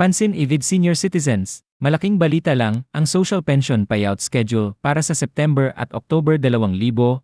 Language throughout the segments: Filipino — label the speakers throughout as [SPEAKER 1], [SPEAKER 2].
[SPEAKER 1] Pansin Ivid Senior Citizens, malaking balita lang, ang social pension payout schedule para sa September at October 2025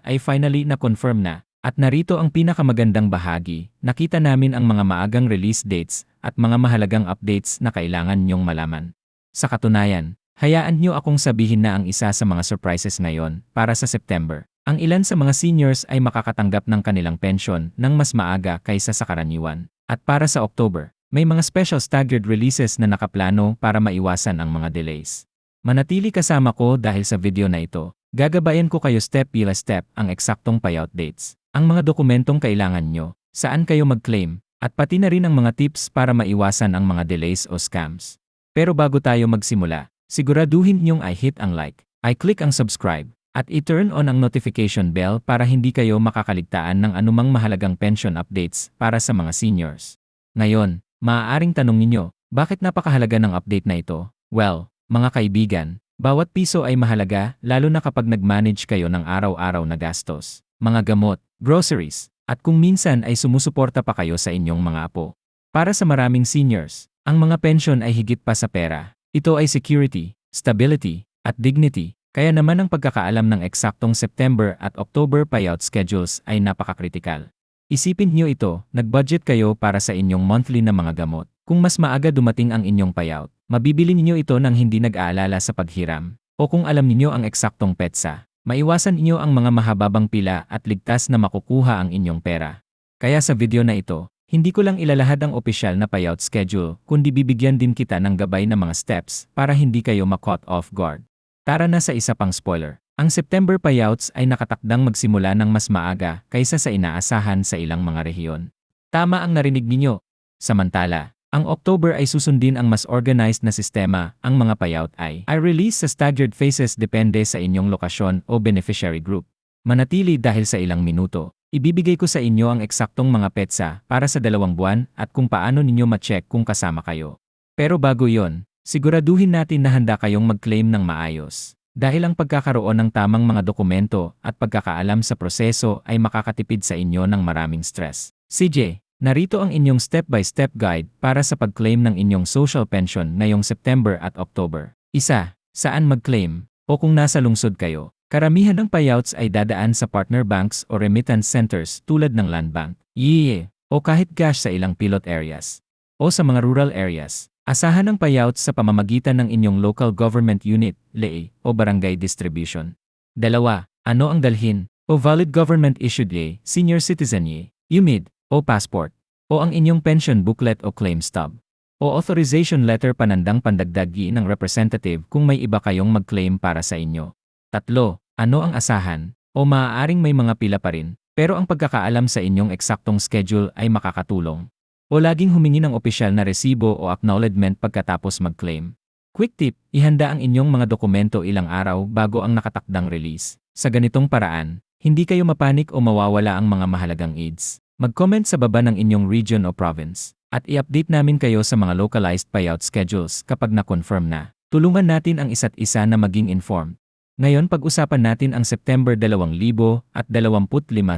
[SPEAKER 1] ay finally na-confirm na. At narito ang pinakamagandang bahagi, nakita namin ang mga maagang release dates at mga mahalagang updates na kailangan nyong malaman. Sa katunayan, hayaan nyo akong sabihin na ang isa sa mga surprises ngayon para sa September. Ang ilan sa mga seniors ay makakatanggap ng kanilang pensyon ng mas maaga kaysa sa karaniwan. At para sa October, may mga special staggered releases na nakaplano para maiwasan ang mga delays. Manatili kasama ko dahil sa video na ito, gagabayan ko kayo step by step ang eksaktong payout dates, ang mga dokumentong kailangan nyo, saan kayo mag-claim, at pati na rin ang mga tips para maiwasan ang mga delays o scams. Pero bago tayo magsimula, siguraduhin nyong i hit ang like, i click ang subscribe, at i-turn on ang notification bell para hindi kayo makakaligtaan ng anumang mahalagang pension updates para sa mga seniors. Ngayon, Maaaring tanong ninyo, bakit napakahalaga ng update na ito? Well, mga kaibigan, bawat piso ay mahalaga lalo na kapag nag-manage kayo ng araw-araw na gastos, mga gamot, groceries, at kung minsan ay sumusuporta pa kayo sa inyong mga apo. Para sa maraming seniors, ang mga pension ay higit pa sa pera. Ito ay security, stability, at dignity, kaya naman ang pagkakaalam ng eksaktong September at October payout schedules ay napakakritikal. Isipin niyo ito, nag-budget kayo para sa inyong monthly na mga gamot. Kung mas maaga dumating ang inyong payout, mabibili niyo ito nang hindi nag-aalala sa paghiram. O kung alam niyo ang eksaktong petsa, maiwasan niyo ang mga mahababang pila at ligtas na makukuha ang inyong pera. Kaya sa video na ito, hindi ko lang ilalahad ang opisyal na payout schedule, kundi bibigyan din kita ng gabay na mga steps para hindi kayo ma-caught off guard. Tara na sa isa pang spoiler. Ang September payouts ay nakatakdang magsimula ng mas maaga kaysa sa inaasahan sa ilang mga rehiyon. Tama ang narinig ninyo. Samantala, ang October ay susundin ang mas organized na sistema, ang mga payout ay ay release sa staggered phases depende sa inyong lokasyon o beneficiary group. Manatili dahil sa ilang minuto, ibibigay ko sa inyo ang eksaktong mga petsa para sa dalawang buwan at kung paano ninyo ma-check kung kasama kayo. Pero bago yon, siguraduhin natin na handa kayong mag-claim ng maayos. Dahil ang pagkakaroon ng tamang mga dokumento at pagkakaalam sa proseso ay makakatipid sa inyo ng maraming stress. CJ, narito ang inyong step-by-step guide para sa pag-claim ng inyong social pension ngayong September at October. Isa, saan mag-claim? O kung nasa lungsod kayo, karamihan ng payouts ay dadaan sa partner banks o remittance centers tulad ng Land Bank, YIE, o kahit cash sa ilang pilot areas. O sa mga rural areas, Asahan ang payout sa pamamagitan ng inyong local government unit, LEA, o barangay distribution. Dalawa, ano ang dalhin, o valid government issued LEA, senior citizen YE, UMID, o passport, o ang inyong pension booklet o claim stub, o authorization letter panandang pandagdag ng representative kung may iba kayong mag-claim para sa inyo. Tatlo, ano ang asahan, o maaaring may mga pila pa rin, pero ang pagkakaalam sa inyong eksaktong schedule ay makakatulong. O laging humingi ng opisyal na resibo o acknowledgement pagkatapos mag-claim. Quick tip, ihanda ang inyong mga dokumento ilang araw bago ang nakatakdang release. Sa ganitong paraan, hindi kayo mapanik o mawawala ang mga mahalagang aids. Mag-comment sa baba ng inyong region o province at i-update namin kayo sa mga localized payout schedules kapag na-confirm na. Tulungan natin ang isa't isa na maging informed. Ngayon pag-usapan natin ang September 2025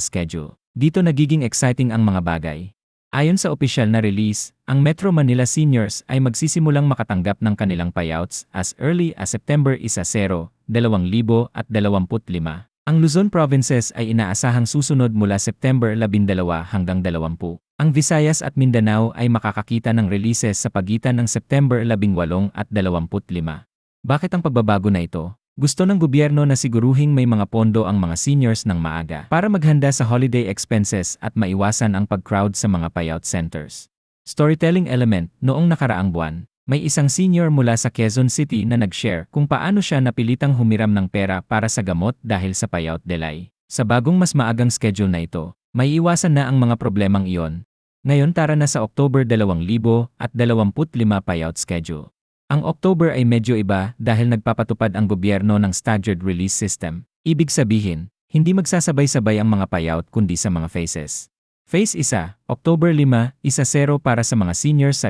[SPEAKER 1] schedule. Dito nagiging exciting ang mga bagay. Ayon sa opisyal na release, ang Metro Manila Seniors ay magsisimulang makatanggap ng kanilang payouts as early as September 1-0, 2025. Ang Luzon Provinces ay inaasahang susunod mula September 12 hanggang 20. Ang Visayas at Mindanao ay makakakita ng releases sa pagitan ng September 18 at 25. Bakit ang pagbabago na ito? Gusto ng gobyerno na siguruhing may mga pondo ang mga seniors ng maaga para maghanda sa holiday expenses at maiwasan ang pag-crowd sa mga payout centers. Storytelling element, noong nakaraang buwan, may isang senior mula sa Quezon City na nag-share kung paano siya napilitang humiram ng pera para sa gamot dahil sa payout delay. Sa bagong mas maagang schedule na ito, may iwasan na ang mga problemang iyon. Ngayon tara na sa October 2025 payout schedule. Ang October ay medyo iba dahil nagpapatupad ang gobyerno ng staggered release system. Ibig sabihin, hindi magsasabay-sabay ang mga payout kundi sa mga phases. Phase 1, October 5, isa 0 para sa mga seniors sa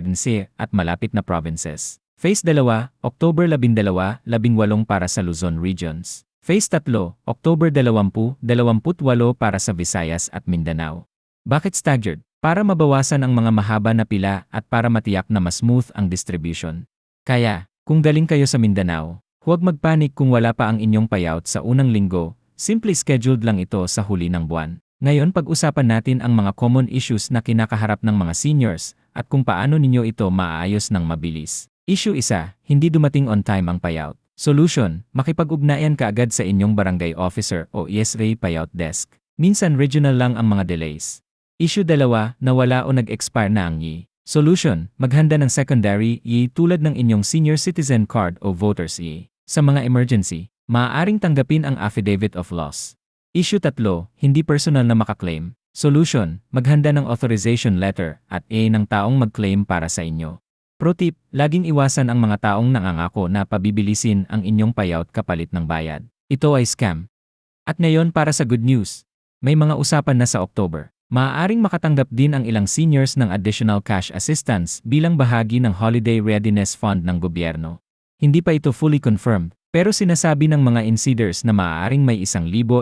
[SPEAKER 1] at malapit na provinces. Phase 2, October 12, 18 para sa Luzon regions. Phase 3, October 20, 28 para sa Visayas at Mindanao. Bakit staggered? para mabawasan ang mga mahaba na pila at para matiyak na mas smooth ang distribution. Kaya, kung galing kayo sa Mindanao, huwag magpanik kung wala pa ang inyong payout sa unang linggo, simple scheduled lang ito sa huli ng buwan. Ngayon pag-usapan natin ang mga common issues na kinakaharap ng mga seniors at kung paano ninyo ito maaayos ng mabilis. Issue isa, hindi dumating on time ang payout. Solution, makipag-ugnayan ka agad sa inyong barangay officer o ESRA payout desk. Minsan regional lang ang mga delays. Issue dalawa, nawala o nag-expire na ang yi. Solution, maghanda ng secondary yi tulad ng inyong senior citizen card o voters yi. Sa mga emergency, maaaring tanggapin ang affidavit of loss. Issue tatlo, hindi personal na makaklaim. Solution, maghanda ng authorization letter at A ng taong mag-claim para sa inyo. Pro tip, laging iwasan ang mga taong nangangako na pabibilisin ang inyong payout kapalit ng bayad. Ito ay scam. At ngayon para sa good news, may mga usapan na sa October. Maaaring makatanggap din ang ilang seniors ng additional cash assistance bilang bahagi ng Holiday Readiness Fund ng gobyerno. Hindi pa ito fully confirmed, pero sinasabi ng mga insiders na maaaring may 1,500,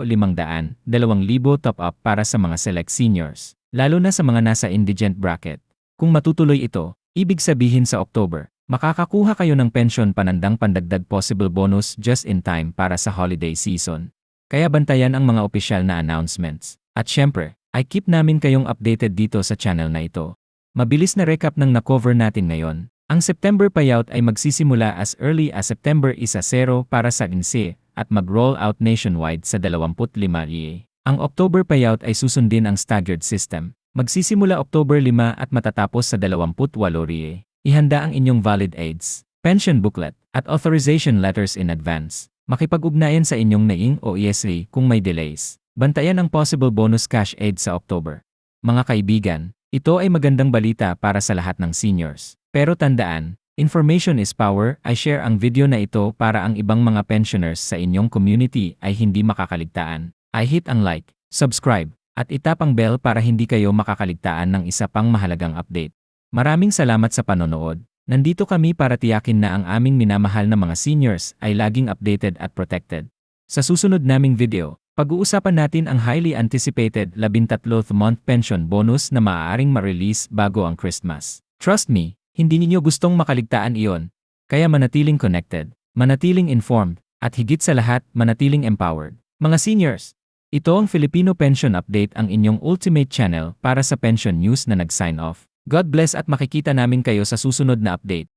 [SPEAKER 1] 2,000 top-up para sa mga select seniors, lalo na sa mga nasa indigent bracket. Kung matutuloy ito, ibig sabihin sa October, makakakuha kayo ng pension panandang pandagdag possible bonus just in time para sa holiday season. Kaya bantayan ang mga opisyal na announcements. At syempre, ay keep namin kayong updated dito sa channel na ito. Mabilis na recap ng na-cover natin ngayon. Ang September payout ay magsisimula as early as September 1-0 para sa INSE at mag-roll out nationwide sa 25 RIE. Ang October payout ay susundin ang staggered system. Magsisimula October 5 at matatapos sa 28 RIE. Ihanda ang inyong valid aids, pension booklet, at authorization letters in advance. Makipag-ugnayan sa inyong naing o ESRI kung may delays. Bantayan ang possible bonus cash aid sa October. Mga kaibigan, ito ay magandang balita para sa lahat ng seniors. Pero tandaan, information is power, I share ang video na ito para ang ibang mga pensioners sa inyong community ay hindi makakaligtaan. I hit ang like, subscribe, at itap ang bell para hindi kayo makakaligtaan ng isa pang mahalagang update. Maraming salamat sa panonood. Nandito kami para tiyakin na ang aming minamahal na mga seniors ay laging updated at protected. Sa susunod naming video, pag-uusapan natin ang highly anticipated 13th month pension bonus na maaaring ma-release bago ang Christmas. Trust me, hindi ninyo gustong makaligtaan iyon. Kaya manatiling connected, manatiling informed, at higit sa lahat, manatiling empowered. Mga seniors, ito ang Filipino Pension Update ang inyong ultimate channel para sa pension news na nag-sign off. God bless at makikita namin kayo sa susunod na update.